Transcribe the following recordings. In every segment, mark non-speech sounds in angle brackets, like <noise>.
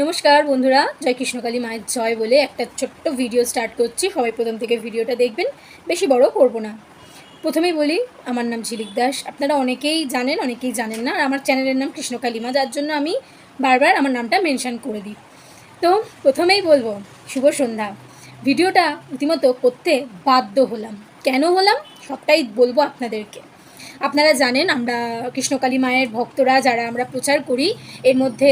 নমস্কার বন্ধুরা, জয় কৃষ্ণকালী মায়ের জয় বলে একটা ছোট্ট ভিডিও স্টার্ট করছি। সবাই প্রথম থেকে ভিডিওটা দেখবেন, বেশি বড় করব না। প্রথমেই বলি, আমার নাম ঝিলিক দাস। আপনারা অনেকেই জানেন অনেকেই জানেন না, আর আমার চ্যানেলের নাম কৃষ্ণকালী মা, যার জন্য আমি বারবার আমার নামটা মেনশন করে দিই। তো প্রথমেই বলব, শুভ সন্ধ্যা। ভিডিওটা রীতিমতো করতে বাধ্য হলাম। কেন হলাম? সবটাই বলব আপনাদেরকে। আপনারা জানেন, আমরা কৃষ্ণকালী মায়ের ভক্তরা, যারা আমরা প্রচার করি, এর মধ্যে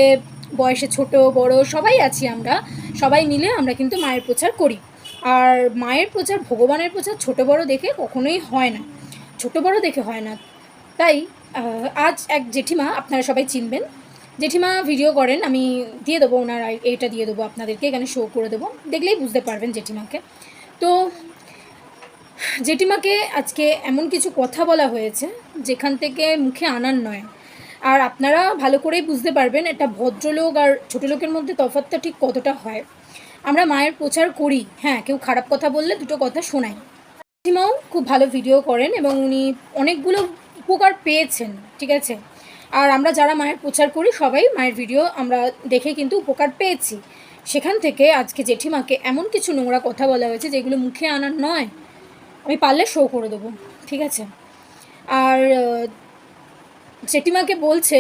বয়সে ছোট, বড়, সবাই আছি আমরা। সবাই মিলে আমরা কিন্তু মায়ের প্রচার করি। আর মায়ের প্রচার, ভগবানের প্রচার ছোট বড় দেখে কখনোই হয় না। ছোট বড় দেখে হয় না। তাই আজ এক জেঠিমা আপনারা সবাই চিনবেন। জেঠিমা ভিডিও করেন, আমি দিয়ে দেবো ওনার এইটা দিয়ে দেবো আপনাদেরকে, এখানে শো করে দেবো। দেখলেই বুঝতে পারবেন জেঠিমাকে। তো, জেঠিমাকে আজকে এমন কিছু কথা বলা হয়েছে, যেখান থেকে মুখে আনার নয়। আর আপনারা ভালো করেই বুঝতে পারবেন এটা ভদ্রলোক আর ছোটো লোকের মধ্যে তফাৎটা ঠিক কতটা হয়। আমরা মায়ের প্রচার করি। হ্যাঁ কেউ খারাপ কথা বললে দুটো কথা শোনাই। জেঠিমাও খুব ভালো ভিডিও করেন এবং উনি অনেকগুলো উপকার পেয়েছেন, ঠিক আছে? আর আমরা যারা মায়ের প্রচার করি, সবাই মায়ের ভিডিও আমরা দেখে কিন্তু উপকার পেয়েছি। সেখান থেকে আজকে জেঠিমাকে এমন কিছু নোংরা কথা বলা হয়েছে যেগুলো মুখে আনার নয়, আমি পারলে শো করে দেবো, ঠিক আছে? আর জেঠিমাকে বলছে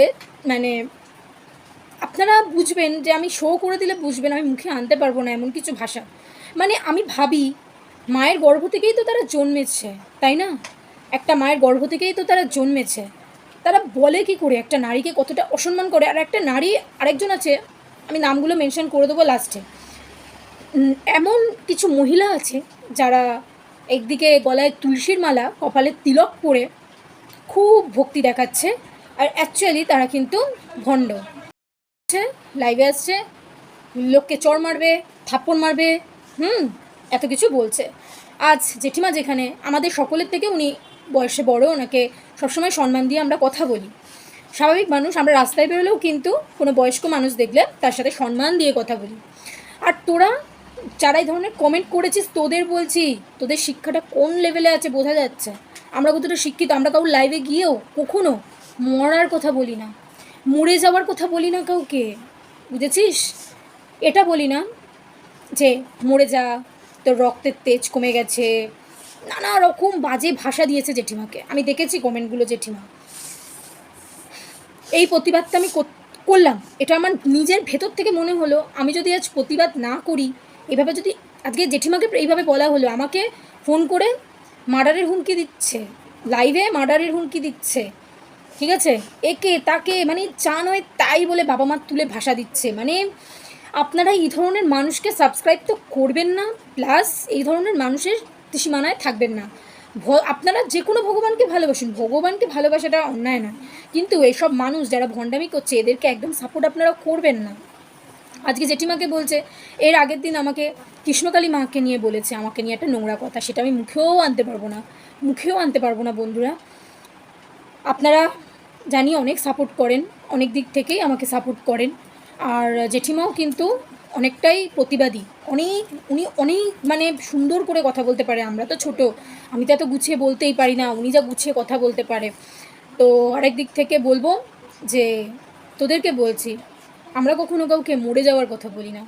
মানে আপনারা বুঝবেন যে আমি শো করে দিলে বুঝবেন, আমি মুখে আনতে পারব না এমন কিছু ভাষা। মানে আমি ভাবি, মায়ের গর্ভ থেকেই তো তারা জন্মেছে, তাই না? একটা মায়ের গর্ভ থেকেই তো তারা জন্মেছে। তারা বলে কি করে? একটা নারীকে কতটা অসম্মান করে? আর একটা নারী, আরেকজন আছে, আমি নামগুলো মেনশন করে দেবো লাস্টে এমন কিছু মহিলা আছে, যারা একদিকে গলায় তুলসীর মালা, কপালে তিলক পরে খুব ভক্তি দেখাচ্ছে আর অ্যাকচুয়ালি তারা কিন্তু ভণ্ড। লাইভে আসছে, লোককে চর মারবে, থাপ্পড় মারবে, হুম, এত কিছু বলছে। আজ জেঠিমা যেখানে, আমাদের সকলের থেকে উনি বয়সে বড়, ওনাকে সবসময় সম্মান দিয়ে আমরা কথা বলি। স্বাভাবিক মানুষ, আমরা রাস্তায় বেরোলেও কিন্তু কোনো বয়স্ক মানুষ দেখলে তার সাথে সম্মান দিয়ে কথা বলি। আর তোরা যারা এই ধরনের কমেন্ট করেছিস, তোদের বলছি, তোদের শিক্ষাটা কোন লেভেলে আছে বোঝা যাচ্ছে। আমরা কতটা শিক্ষিত, আমরা কাউর লাইভে গিয়েও কখনো মরার কথা বলি না। মরে যাওয়ার কথা বলি না কাউকে। বুঝেছিস? এটা বলি না যে মরে যা, তোর রক্তের তেজ কমে গেছে। নানা রকম বাজে ভাষা দিয়েছে জেঠিমাকে। আমি দেখেছি কমেন্টগুলো, জেঠিমা। এই প্রতিবাদটা আমি কর- করলাম। এটা আমার নিজের ভেতর থেকে মনে হলো, আমি যদি আজ প্রতিবাদ না করি, এভাবে যদি আজকে জেঠিমাকে এইভাবে বলা হলো, আমাকে ফোন করে মার্ডারের হুমকি দিচ্ছে। লাইভে মার্ডারের হুমকি দিচ্ছে। ঠিক আছে? একে তাকে মানে চা নয় তাই বলে বাবা মার তুলে ভাষা দিচ্ছে। মানে আপনারা এই ধরনের মানুষকে সাবস্ক্রাইব তো করবেন না প্লাস এই ধরনের মানুষের সীমানায় থাকবেন না। আপনারা যে কোনো ভগবানকে ভালোবাসুন। ভগবানকে ভালোবাসাটা অন্যায় নয়। কিন্তু এসব মানুষ যারা ভণ্ডামি করছে, এদেরকে একদম সাপোর্ট আপনারা করবেন না। আজকে জেঠিমাকে বলছে, এর আগের দিন আমাকে কৃষ্ণকালী মাকে নিয়ে বলেছে, আমাকে নিয়ে একটা নোংরা কথা। সেটা আমি মুখেও আনতে পারব না। মুখেও আনতে পারব না, বন্ধুরা। আপনারা জানি অনেক সাপোর্ট করেন, অনেক দিক থেকেই আমাকে সাপোর্ট করেন। আর জেঠিমাও কিন্তু অনেকটাই প্রতিবাদী। অনেক, উনি অনেক মানে সুন্দর করে কথা বলতে পারে আমরা তো ছোট। আমি তো এত গুছিয়ে বলতেই পারি না, উনি যা গুছিয়ে কথা বলতে পারে। তো আরেক দিক থেকে বলব যে, তোদেরকে বলছি, আমরা কখনো কাউকে মরে যাওয়ার কথা বলি না।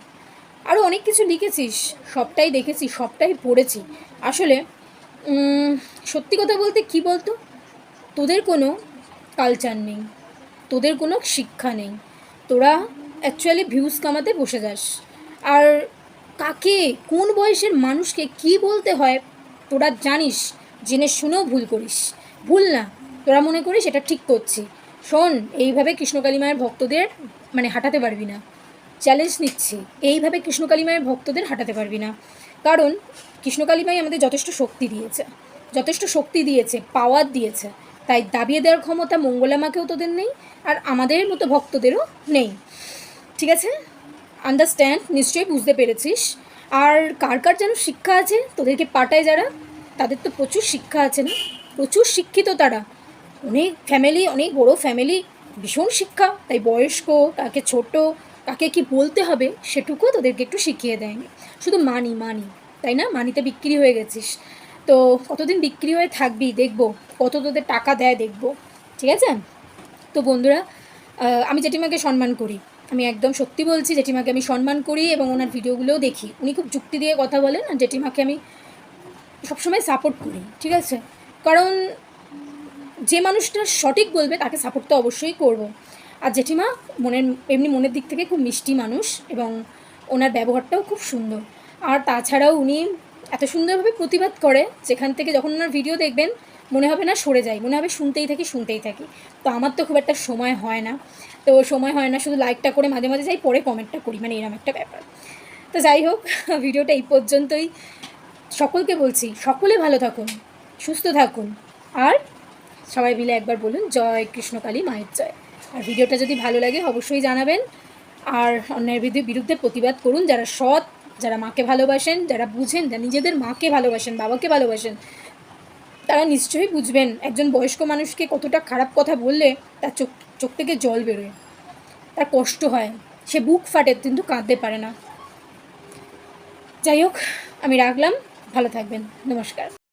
আরও অনেক কিছু লিখেছিস, সবটাই দেখেছি, সবটাই পড়েছি। আসলে সত্যি কথা বলতে কি বলতো? তোদের কোনো কালচার নেই। তোদের কোনো শিক্ষা নেই। তোরা অ্যাকচুয়ালি ভিউজ কামাতে বসে যাস। আর কাকে, কোন বয়সের মানুষকে কি বলতে হয়, তোরা জানিস, জেনে শুনেও ভুল করিস। ভুল না, তোরা মনে করিস এটা ঠিক করছি। শোন, এইভাবে কৃষ্ণকালী মায়ের ভক্তদের মানে হাঁটাতে পারবি না। চ্যালেঞ্জ নিচ্ছি, এইভাবে কৃষ্ণকালী মায়ের ভক্তদের হাঁটাতে পারবি না। কারণ কৃষ্ণকালী মাই আমাদের যথেষ্ট শক্তি দিয়েছে। যথেষ্ট শক্তি দিয়েছে পাওয়ার দিয়েছে। তাই দাবিয়ে দেওয়ার ক্ষমতা মঙ্গলামাকেও তোদের নেই, আর আমাদের মতো ভক্তদেরও নেই। ঠিক আছে? আন্ডারস্ট্যান্ড নিশ্চয়ই বুঝতে পেরেছিস। আর কার কার যেন শিক্ষা আছে, তোদেরকে পাঠায় যারা, তাদের তো প্রচুর শিক্ষা আছে না? প্রচুর শিক্ষিত তারা। অনেক ফ্যামিলি অনেক বড় ফ্যামিলি ভীষণ শিক্ষা। তাই বয়স্ক, কাকে ছোট, কাকে কি বলতে হবে, সেটুকুও তোদেরকে একটু শিখিয়ে দেয়নি শুধু মানি মানি, তাই না? মানিতে বিক্রি হয়ে গেছিস। তো কতদিন বিক্রি হয়ে থাকবি দেখব, কত তোদের টাকা দেয় দেখব, ঠিক আছে? তো বন্ধুরা আমি জেঠিমাকে সম্মান করি। আমি একদম সত্যি বলছি, জেঠিমাকে আমি সম্মান করি এবং ওনার ভিডিওগুলোও দেখি। উনি খুব যুক্তি দিয়ে কথা বলেন আর জেঠিমাকে আমি সবসময় সাপোর্ট করি, ঠিক আছে? কারণ যে মানুষটা সঠিক বলবে, তাকে সাপোর্ট তো অবশ্যই করব। আর জেঠিমা মনের, এমনি মনের দিক থেকে খুব মিষ্টি মানুষ এবং ওনার ব্যবহারটাও খুব সুন্দর। আর তাছাড়াও উনি এত সুন্দরভাবে প্রতিবাদ করে, যেখান থেকে যখন ওনার ভিডিও দেখবেন, মনে হবে না সরে যাই, মনে হবে শুনতেই থাকি শুনতেই থাকি। তো আমার তো খুব একটা সময় হয় না। তো সময় হয় না, শুধু লাইকটা করে মাঝে মাঝে যাই, পরে কমেন্টটা করি মানে এরকম একটা ব্যাপার। তো যাই হোক <laughs> ভিডিওটা এই পর্যন্তই। সকলকে বলছি, সকলে ভালো থাকুন, সুস্থ থাকুন, আর সবাই মিলে একবার বলুন, জয় কৃষ্ণকালী মায়ের জয়। আর ভিডিওটা যদি ভালো লাগে, অবশ্যই জানাবেন। আর অন্যের বিরুদ্ধে বিরুদ্ধে প্রতিবাদ করুন, যারা সৎ যারা মাকে ভালোবাসেন, যারা বুঝেন, যারা নিজেদের মাকে ভালোবাসেন, বাবাকে ভালোবাসেন, তারা নিশ্চয়ই বুঝবেন একজন বয়স্ক মানুষকে কতটা খারাপ কথা বললে তার চোখ চোখ থেকে জল বেরোয়। তার কষ্ট হয়, সে বুক ফাটে, কিন্তু কাঁদতে পারে না। যাই হোক, আমি রাখলাম। ভালো থাকবেন। নমস্কার।